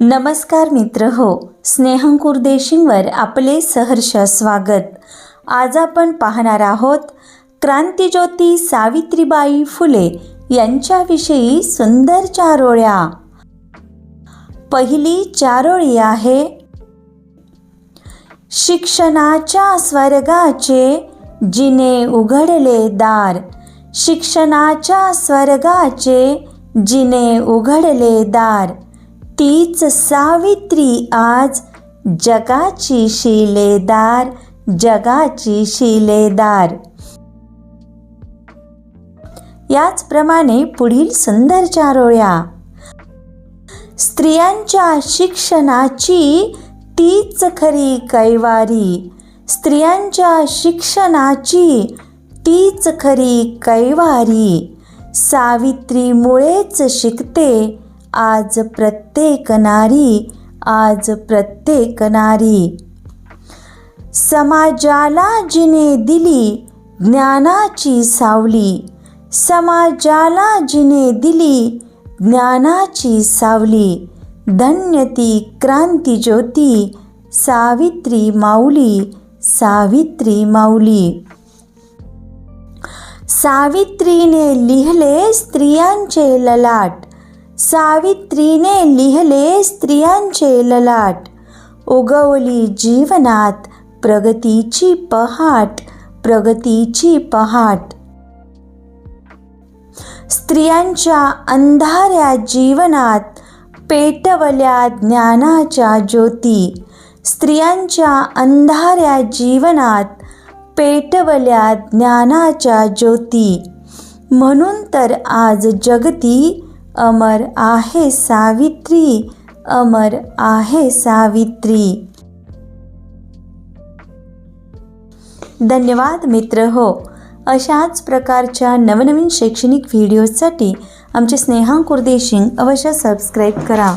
नमस्कार मित्र हो स्नेहंकुर देशिंगवर आपले सहर्ष स्वागत. आज आपण पाहणार आहोत क्रांतिज्योती सावित्रीबाई फुले यांच्याविषयी सुंदर चारोळ्या. पहिली चारोळी आहे शिक्षणाच्या स्वर्गाचे जिने उघडले दार. शिक्षणाच्या स्वर्गाचे जिने उघडले दार. तीच सावित्री आज जगाची शिलेदार जगाची शिलेदार. याचप्रमाणे पुढील सुंदर चारोळ्या. स्त्रियांच्या शिक्षणाची तीच खरी कैवारी. स्त्रियांच्या शिक्षणाची तीच खरी कैवारी. सावित्रीमुळेच शिकते आज प्रत्येक नारी आज प्रत्येक नारी. समाजाला जिने दिली ज्ञानाची सावली. समाजाला जिने दिली ज्ञानाची सावली. धन्य ती क्रांती ज्योती सावित्री माऊली सावित्री माऊली. सावित्रीने लिहिले स्त्रियांचे ललाट. सावित्रीने लिहिले स्त्रियांचे ललाट. उगवली जीवनात प्रगतीची पहाट प्रगतीची पहाट. स्त्रियांच्या अंधाऱ्या जीवनात पेटवल्या ज्ञानाच्या ज्योती. स्त्रियांच्या अंधाऱ्या जीवनात पेटवल्या ज्ञानाच्या ज्योती. म्हणून तर आज जगती अमर आहे सावित्री अमर आहे सावित्री. धन्यवाद मित्र हो. अशाच प्रकारच्या नवनवीन शैक्षणिक व्हिडिओजसाठी आमचे स्नेहा कुर्देशिंग अवश्य सबस्क्राईब करा.